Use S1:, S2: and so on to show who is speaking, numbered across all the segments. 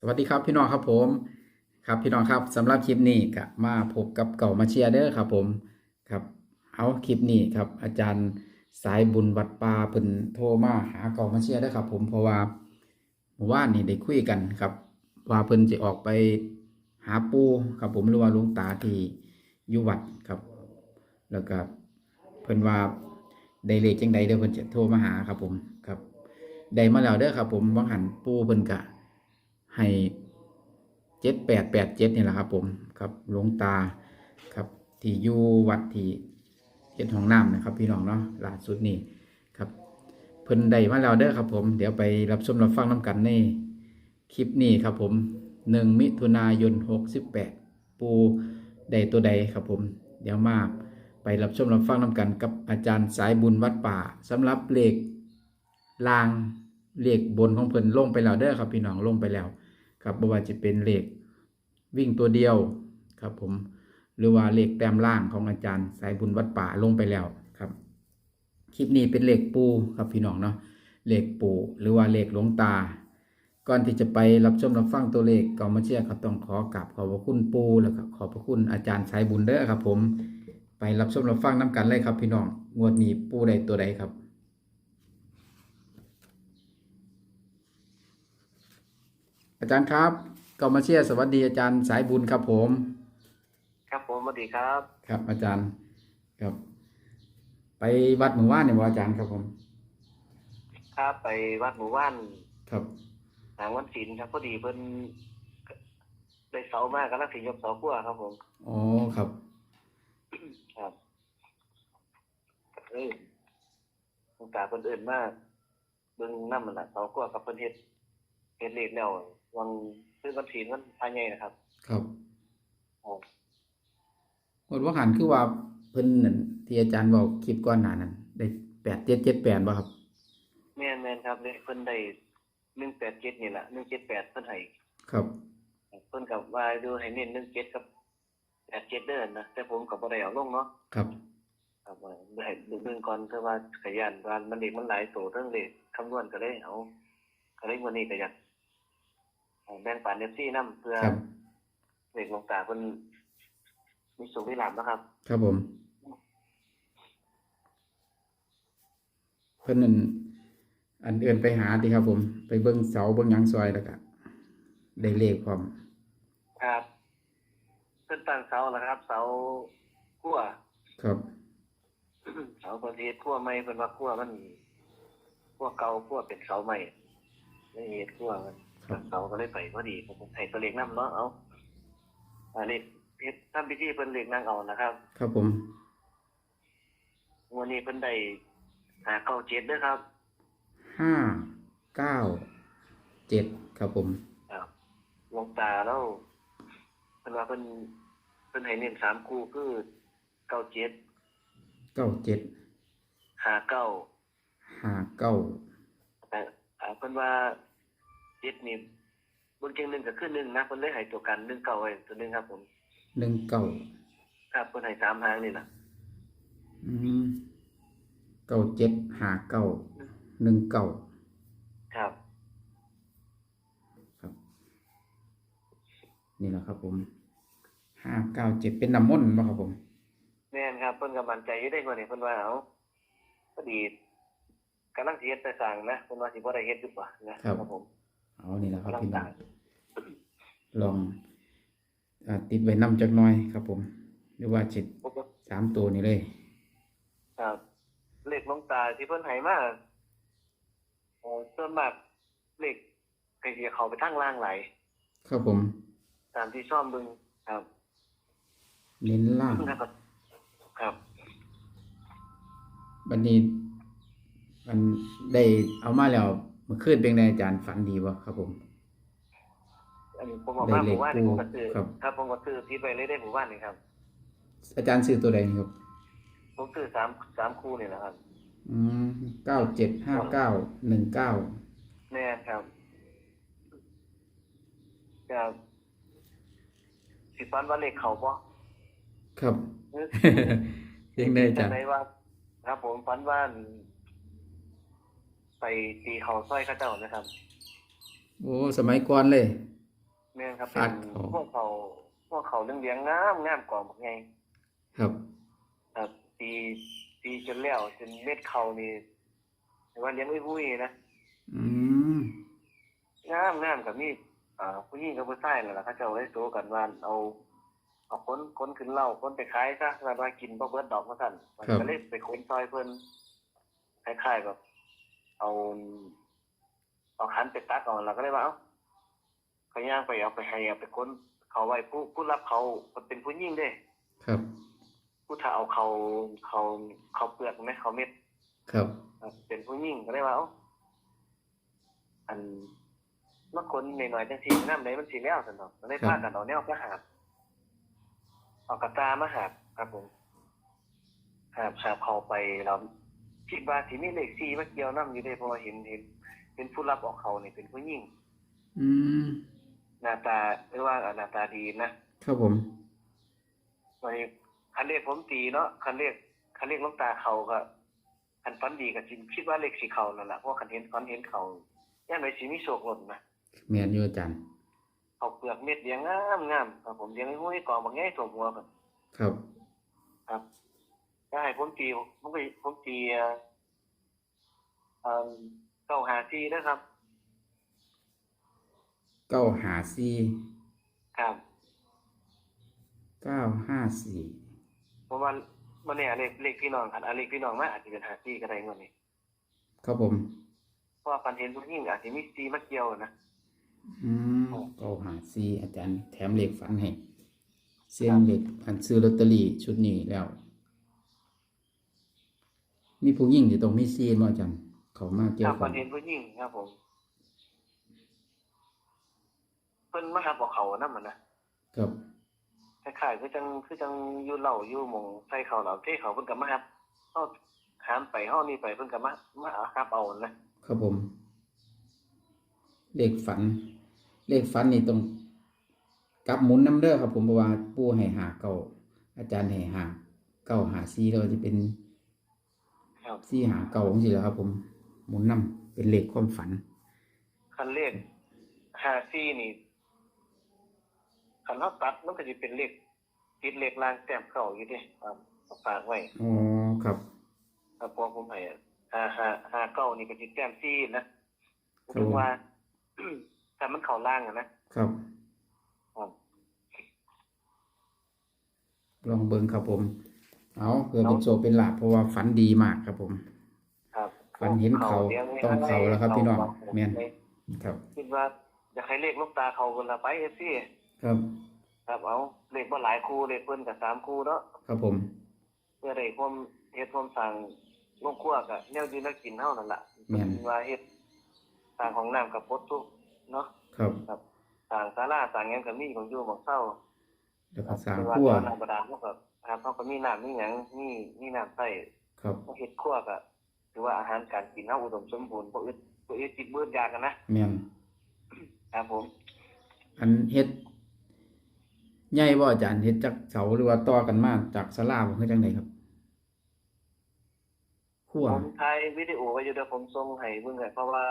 S1: สวัสดีครับพี่น้องครับผมครับพี่น้องครับสำหรับคลิปนี้ก็มาพบกับเก่ามาเชียร์เด้อครับผมครับเอาคลิปนี้ครับ อาจารย์สายบุญวัดป่าเพิ่นโทรมาหาเก่ามาเชียร์เด้อครับ ผมเพราะว่าเมื่อวานนี่ได้คุยกันครับ ว่าเพิ่นจะออกไปหาปูครับผมหรือว่าลวงตาที่อยู่วัดครับ แล้วก็เพิ่นว่าได้เลขจังใดเด้อเพิ่นจะโทรมาหาครับผมครับได้มาแล้วเด้อครับ ผมวังหันปูเพิ่นกะ ให้เจ็ดแปดแปดเจ็ดนี่แหละครับผมครับหลวงตาครับที่อยู่วัดที่เฮ็ดห้องน้ำนะครับ พี่น้องเนาะล่าสุดนี่ครับเพิ่นได้มาแล้วเด้อครับผม เดี๋ยวไปรับชมรับฟังน้กันในคลิปนี้ครับผมหนึ่งมิถุนายนหกสิบแปดปูใดตัวใดครับผม เดี๋ยวมาไปรับชมรับฟังน้กันกับอาจารย์สายบุญวัดป่าสำหรับเลขลางเลขบนของเพิ่นลงไปแล้วเด้อครับพี่น้องลงไปแล้ว ครับบ่ว่าจะเป็นเลขวิ่งตัวเดียวครับผมหรือว่าเลขแต้มล่างของอาจารย์สายบุญวัดป่าลงไปแล้วครับ คลิปนี้เป็นเลขปูครับพี่น้องเนาะเลขปูหรือว่าเลขหลวงตา ก่อนที่จะไปรับชมรับฟังตัวเลขก็มาเชื่อครับต้องขอกราบขอบพระคุณปูแล้วก็ขอบพระคุณอาจารย์สายบุญเด้อครับ ผม ไปรับชมรับฟังน้กันเลยครับพี่น้องงวดนี้ปูใดตัวใดครับ อาจารย์ครับก็มาเชียร์สวัสดีอาจารย์สายบุญครับผม
S2: ครับผมสวัสดีครับ
S1: ครับอาจารย์ครับ ไปวัดหมู่ว่านเนี่ยบ่อาจารย์ครับผม
S2: ครับไปวัดหมู่บ้าน
S1: ครับ
S2: หางวันศิลป์ครับพอดีเพิ่นได้เสามากกำลังสิยกเสาขั้วครับผม
S1: อ๋อครับ
S2: ครับเอ้ยหลวงตาเพิ่นเอิ้นมากเบิ่งนำมันน่ะเสาขั้วกับเพิ่นเฮ็ดเฮ็ดเลขแล้ว วังซื้อวันศิลป์วันภายในนะครับ
S1: ครับ
S2: ครับ
S1: งวดว่าหันคือว่าเพิ่นนั่นที่อาจารย์บอกคลิปก่อนหน้านั้น ได้แปดเจ็ดเจ็ดแปดบ่ครับ
S2: แม่นแม่นครับเลขเพิ่นได้187นี่แหละ178เพิ่นให้
S1: ครับ
S2: เพิ่นกับว่าดูให้เน้น17กับ87เด้อนะแต่ผมก็บ่ได้เอาลงเนาะ
S1: ครับ
S2: ครับว่าให้ดูเบิ่งก่อนคือว่าขยันว่ามันเด็กมันหลายโตเรื่องเลขคำนวณก็เลยเอาก็เลยวันนี้ก็อยากให้ แบ่งปัน FC นำเพื่อ
S1: ครับ
S2: เลขหลวงตาเพิ่นมีสุขมีลาภนะครับ
S1: ครับผม เพิ่นนั่นอันเอื่นไปหาดีครับผม ไปเบิ่งเสาเบิ่งหยังซอยแล้วก็ได้เลขพร้อม
S2: ครับเพิ่นตั้งเสาแล้วครับ เสาขั้ว
S1: ครับ
S2: เสาประเทศขั้วใหม่เพิ่นว่าขั้วมันขั้วเก่าขั้วเป็นเสาใหม่ไม่เฮ็ดขั้วมัน
S1: ครับ
S2: เสาก็เลยไปพอดีผมให้ตัวเลขนำเนาะเอาอันนี้เฮ็ดทำพิธีเพิ่นเลขนางเอานะครับ
S1: ครับผม
S2: วันนี้เพิ่นได้หาเก้าเจ็ดด้วยครับ
S1: ห้าเก้าเจ็ดครับผม
S2: ครับหลวงตาแล้วเพิ่นว่าเพิ่นเพิ่นให้เน้นสามคู่คือเก้าเจ็ด
S1: เก้าเจ็ด
S2: หาเก้า
S1: ห้าเก้า
S2: แต่อ่าเพิ่นว่า เจ็ดนี่เบนเชียงหนึ่งก็คือหนึ่งนะเพิ่นเลยให้ตัวกันหนึ่งเก้าไว้ตัวหนึงครับผม
S1: หนึ่งเก้า
S2: ครับเพิ่นให้สามหางนี่ล่ะ
S1: อืมเก้าเจ็ดห้าเก้าหนึ่งเก้า
S2: ครับ
S1: ครับ นี่แหละครับผมห้าเก้าเจ็ดเป็นน้ำมนต์ป่ะครับผม
S2: แม่นครับเพิ่นก็มั่นใจอยู่ได้กว่านี้เพิ่นว่าเอาพอดีกำลังสิเฮ็ดแต่สร้างนะเพิ่นว่าสิบ่ได้เฮ็ดอยู่ป่ะนะครับ ผม
S1: เอานี่แหละครับ
S2: กำลัง
S1: พี่
S2: ส
S1: น้อ
S2: ร้างง
S1: ลองอาติดไว้นำจักหน้อยครับ ผม หรือว่าจิต
S2: ผมก็
S1: สามตัวนี้เลย
S2: ครับ เลขหลวงตาที่เพิ่นให้มาเอ่อส่วนมากเลขก็สิเข้าไปทางล่างหลาย
S1: ครับผม
S2: ตามที่ซ่อมเบิ่งครับ
S1: เน้นล่าง
S2: ครับครับ
S1: บันนี้มันได้เอามาแล้วเมื่อคืนเป็นไงอาจารย์ฝันดีบ่ครับผม
S2: อันนี้ผมบอกว่า
S1: ได้เลข
S2: หมู่บ้านนี่ผมก็ซื้อ
S1: ครับ
S2: ครับผมก็ซื้อที่ไปเลยได้หมู่บ้านนี่ครับ
S1: อาจารย์ซื้อตัวใดครับ
S2: ผมซื้อสามสามคู่นี่แหละครับ
S1: อืมเก้าเจ็ดห้าเก้าหนึ่งเก้า
S2: แน่ครับครับสิฟันว่าเลขเขาบ่
S1: ครับยังได้อาจารย์
S2: จังไดว่า ครับผมฟันว่า ไปตีเขาสร้อยเข้าเจ้านะครับ
S1: โอ้สมัยก่อนเลย
S2: ครับ
S1: ฟา
S2: เป็
S1: ด
S2: น
S1: เขา
S2: พวกเขาพวกเขาเลี้ยงๆงามงามกว่าไง
S1: ครับ
S2: ครับตีตีจนแล้วจนเม็ดเขานี่เรียกว่าเลี้ยงอุ้ยวุ้ยนะ
S1: อืม
S2: งามงามกับมีอ่าผู้หญิงกับผู้ชายนั่นแหละเขาเจะเอาไว้โซกันว่าเอาเอาคนคนขึ้นเหล้าคนไปขายซะว่าว่ากินบ่เบิดดอกมาสั่นมันก็เลยไปคนซอยเพิ่นคล้ายๆแบบ เอาเอาขันไปตักเอาแล้วก็เลยว่าเอ้าเขาย่างไปเอาไปให้เอาไปคนเขาไว้ผู้ผู้รับเขามันเป็นผู้หญิงเด้
S1: ครับ
S2: ผู้ถ้าเอาเขาเขาเขาเปลือกไหมเขาเม็ด
S1: ครับ
S2: ครับเป็นผู้หญิงก็เลยว่าเอ้าอันเมื่อคนหน่อยๆจังสีน้ำไหนมันสีแล้วสันเนาะก็เลยพากันเอาแนวมาหาบเอากระตามาหาบครับผมหาบหาบเขาไปเรา คิดว่าสีมีเลขสี่มาเกี่ยวน้ำอยู่ได้เพราะว่าเห็นเห็นเป็นผู้รับออกเขานี่เป็นผู้หญิง
S1: อืม
S2: หน้าตาหรือว่าหน้าตาดีนะครับ
S1: ผม
S2: วันนี้คันเลขผมตีเนาะคันเลขคันเลขลูกตาเขาก็คันฟันดีก็จินคิดว่าเลขสีเขานั่นแหละเพราะว่าคันเห็นฟันเห็นเขาย่านไหนสีมีโชคหล่นนะ
S1: แม่นอยู่อาจารย์
S2: เขาเปลือกเม็ดเลี้ยงงามงามครับผมเลี้ยงให้ห้อยกองบางแง่ตัวหัวครับ
S1: ครับ
S2: ครับ ถ้าให้ผมตีผมก็ผมตีเอ่อเอ่อเก้าหาซีนะครับ
S1: เก้าหาสี่
S2: ครับ
S1: เก้าห้าสี่
S2: เพราะว่ามันเนี่ยเลขเลขพี่น้องคันอันเลขพี่น้องมาอาจจะเป็นหาซีก็ได้เงินนี่
S1: ครับผม
S2: เพราะว่าฟันเห็นผู้หญิงอาจจะมีซีมาเกี่ยวนะ
S1: อืมเก้าหาสี่อาจารย์แถมเหล็กฝันให้เสียงเหล็กอันซื้อลอตเตอรี่ชุดนี้แล้ว มีผู้หญิงอยู่ตรงมีซีนบ่อาจารย์เขามาเกี่ย
S2: ควรับ
S1: กั
S2: ฟั
S1: น
S2: นเห็นผู้หญิงครับผม เพิ่นมาหาบอกเขานั่นมันนะครับ คล้ายๆคือจังคือจังอยู่เหล่าอยู่หมองใส่เขาเหล่าเท่เขาเพิ่นก็มาครับเฮาหามไปเฮานี่ไปเพิ่นก็มามาเอาครับเอานะครับ
S1: ผม เลขฝัน เลขฝันนี่ต้องกลับหมุนน้ำเด้อครับผมเพราะว่าปู่ให้หาเก้าอาจารย์ให้หาเก้าหาซีแล้วจะเป็น
S2: ครับ
S1: ซีหาเก้าจังซี่แหล้วครับ ผมหมุนน้ำเป็นเลขความฝัน
S2: คันเลข54นี่คันเฮาตัดมันก็สิเป็นเลขติดเลขล่างแต้มเข้าอยู่เด้ครับฝากไว้
S1: อ๋อครับ
S2: ครับพอผมให้5 5 5 9นี่ก็สิแต้ม4นะถึงว่าถ้ามันเข้าล่างอะนะครับ ครับ
S1: ลองเบิ่งครับผม เอาเพื่อเป็นโชคเป็นลาภเพราะว่าฝันดีมากครับผม
S2: ครับ
S1: ฝันเห็นเขา
S2: ลี้ยไว้
S1: ต้องเขาแล้วครับพี่น้อง
S2: เขา
S1: แม่นครับ
S2: คิดว่าจะให้เลขลูกตาเขาคนละไปเอฟซี
S1: ครับ
S2: ครับเอาเลขบ่หลายคู่เลขเพิ่นกับสามคู่เนาะ
S1: ครับผม
S2: เพื่อได้ความเฮ็ดความสั่งลงครัวกับแนวอยู่แนวกินเฮานั่นล่ะ
S1: แม่น
S2: ว่าเฮ็ดสร้างของน้ำกับปดทุกเนาะ
S1: ครับ
S2: ครับสร้างศาลาสร้างหยังก็มีของอยู่ของเศร้า
S1: แล้วก็สร้าง
S2: แต่
S1: ครัว
S2: น้ำบาดาลเฮาก็ ครับเฮาก็มีน้ำมีหยังมีมีน้ำใช้
S1: ครับ
S2: เฮาเฮ็ดครัวก็ถือว่าอาหารการกินเฮาอุดมสมบูรณ์บ่อึดบ่อึดจิตเบิดอยากกันนะ
S1: แม่น
S2: ครับผม
S1: อันเฮ็ดใหญ่บ่อาจารย์เฮ็ดจากเสาหรือว่าต่อกันมาจากศาลาบ่คือจังไดครับครัว
S2: ผมถ่ายวิดีโอไว้อยู่เดี๋ยวผมส่งให้เบิ่งให้เพราะว่า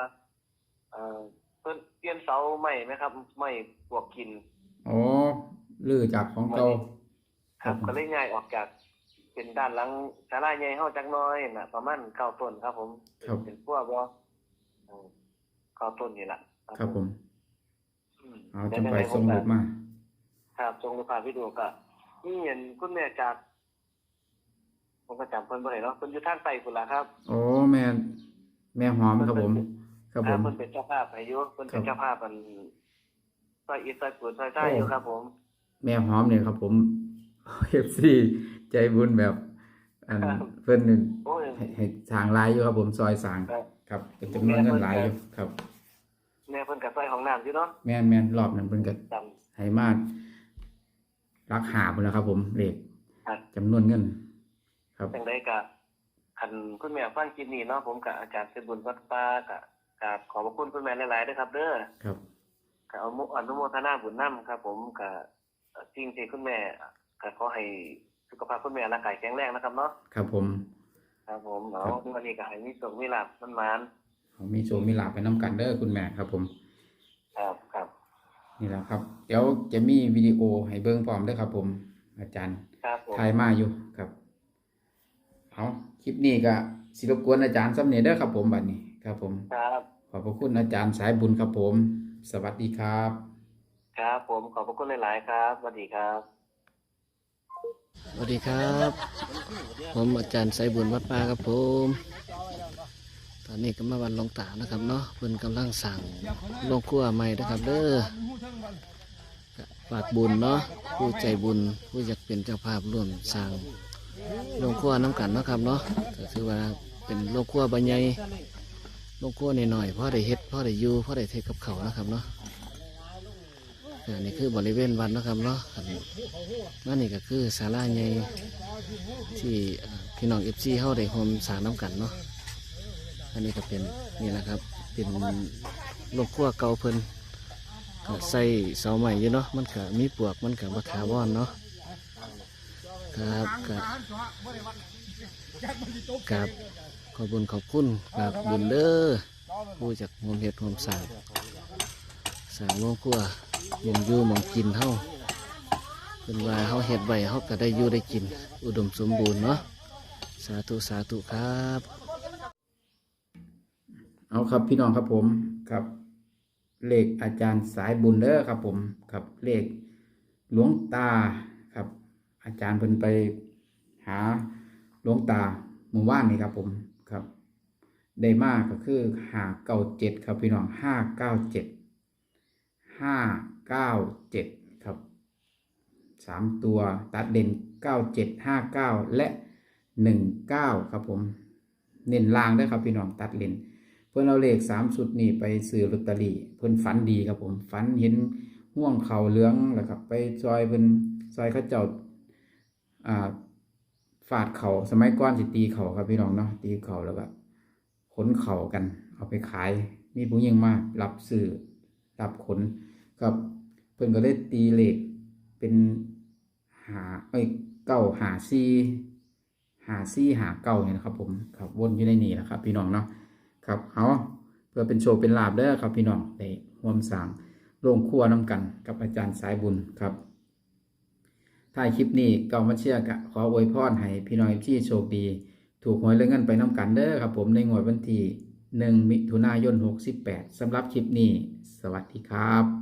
S2: เอ่อเพิ่นเปลี่ยนเสาใหม่ไหมครับใหม่ปวกกิน
S1: อ๋อลือจากของเก่า
S2: ครับ
S1: ครับ
S2: ก็เลยย้ายออกจาก เป็นด้านหลังศาลาใหญ่เฮาจักหน้อยน่ะ ประมาณเก้าต้นครับ ผม
S1: ครับ
S2: เป็นพวกบ่เออเก้าต้นนี่ล่ะ
S1: ครับผม
S2: อืม
S1: เอาจังไปส่งรูปมา
S2: ครับส่งรูปภาพวิดีโอก็นี่เห็นคุณแม่จาก ผมก็จำเพิ่นบ่ได้เนาะเพิ่นอยู่ทางใต้พุ่นล่ะครับ
S1: อ๋อแม่แม่หอมครับผม ครับผ
S2: อ่าม เพิ่นเป็นเจ้าภาพให้อยู่เพิ่นเป็น
S1: ครับ
S2: เจ้าภาพอันซอยอีสซอยปูนซอยใต้อยู่ครับผม
S1: แม่หอมเนี่ยครับผม FC ใจบุญแบบ อันเพิ่นนี่
S2: โอ้ย
S1: ให้ให้สร้างหลายอยู่ครับผมซอยสร้าง
S2: ครับ
S1: ครับเป็นจำนวนเงินหลายอยู่ครับ
S2: แม่เพิ่นก็ซอยของน้ำอยู่เนาะ
S1: แม่นแม่นรอบนั้นเพิ่นก็
S2: จ
S1: ให้มารักหาพุ่นแล้วครับ ผมเลข
S2: ครับ
S1: จำนวนเงิน ครับำ
S2: จังไดก็คันคุณแม่ฟังคลิปนี้เนาะผมกับอาจารย์เสบุญวัดป่าก็กราบขอบพระคุณคุณแม่หลายๆเด้อครับเด้อ
S1: ครับ
S2: ก็เอามุอนุโมทนาบุญนํครับ ผมก็สิ่งที่คุณแม่ ก็ขอให้สุขภาพคุณแม่ร่างกายแข็งแรงนะครับเนาะ
S1: ครับผม
S2: ครับผมเอาวันนี้ก็ให้มีสุขมีลาภมันมาน
S1: เอามีโชคมีลาภไปน้ำกันเด้อคุณแม่ครับผม
S2: ๆครับครับ
S1: นี่แหละครับ เดี๋ยวจะมีวิดีโอให้เบิ่งพร้อมเด้วยครับ ผม อาจารย์
S2: ครับผม
S1: ถ่ายมาอยู่ครับเอาคลิปนี้ก็สิรบกวนอาจารย์สำเนียเด้อครับ ผมบัดนี้ครับ ผม
S2: ครับ
S1: ขอบพระคุณอาจารย์สายบุญครับผม สวัสดีครับ
S2: ครับผมขอบพระคุณหลาย ๆ ครับสวัสดีครับ
S3: สวัสดีครับ ผมอาจารย์ไสบุญวัดป่าครับผม ตอนนี้ก็มาวันลงตานะครับเนาะเพิ่นกำลังสั่งโรงครัวใหม่นะครับเด้อฝากบุญเนาะผู้ใจบุญผู้อยากเป็นเจ้าภาพร่วมสั่งโรงครัวน้ำกันนะครับเนาะก็คือว่าเป็นโรงครัวใบใหญ่โรงครัวหน่อยๆพ่อได้เฮ็ดพ่อได้ยูพ่อได้เทกับเขานะครับเนาะ อันนี้คือบริเวณวัดนะครับเนาะอันนั่นนี่ก็คือศาลาใหญ่ที่พี่น้องเอฟซีเฮาได้โฮมสางน้ำกันเนาะ อันนี้ก็เป็นนี่แหละครับ เป็นโลกขั้วเก่าเพิ่นก็ใส่เสาใหม่อยู่เนาะ มันก็มีปลวก มันก็บัถาวรเนาะ ครับกับกับขอบคุญขอบคุณกับบุญเด้อผู้จากโฮมเฮ็ดโฮมสางสางโลกขั้ว มองอยู่มองกินเฮาเป็นว่าเฮาเฮ็ดไว้เฮาก็ได้อยู่ได้กิน อุดมสมบูรณ์เนาะสาธุสาธุครับ
S1: เอาครับพี่น้องครับผมครับเลขอาจารย์สายบุญเด้อครับผมครับเลขหลวงตาครับ อาจารย์เพิ่นไปหาหลวงตาหมู่บ้านนี่ครับผมครับ ได้มากก็คือห้าเก้าเจ็ดครับพี่น้องห้าเก้าเจ็ดห้า เก้าเจ็ดครับสามตัวตัดเด่นเก้าเจ็ดห้าเก้าและหนึ่งเก้าครับผม เน้นล่างด้วยครับพี่น้องตัดเลนเพื่อนเอาเลขสามสุดนี่ไปซื้อลอตเตอรี่เพื่อนฝันดีครับผมฝันเห็นห่วงเข่าเหลืองแหล้วครับ ไปซอยเพิ่นซอยเขาเจ้าอ่าฟาดเขาสมัยก่อนสิตีเข่าครับพี่น้องเนาะตีเข่าแล้วก็ขนเข่ากัน เอาไปขายมีผู้หญิงมากรับซื้อรับขนครับ เพิ่นก็เลยตีเหลขเป็นหาเอ้ยเก้าหาซีหาซี่หาเก่าเนี่ยนะครับผมครับวนอยู่ในนี่แหละครับ พี่น้องเนาะครับเอาเพื่อเป็นโชว์เป็นลาบเด้อครับพี่น้องได้ร่วมสางโรงครัวน้ำกัน กับอาจารย์สายบุญครับท้ายคลิปนี้เก่ามาเชื่อกะขออวยพรให้พี่น้องที่โชคดี ถูกหวยเรื่องเงินไปน้ำกันเด้อครับ ผมในงวดวันที่หนึ่งมิถุนายนหกสิบแปดสำหรับคลิปนี้ สวัสดีครับ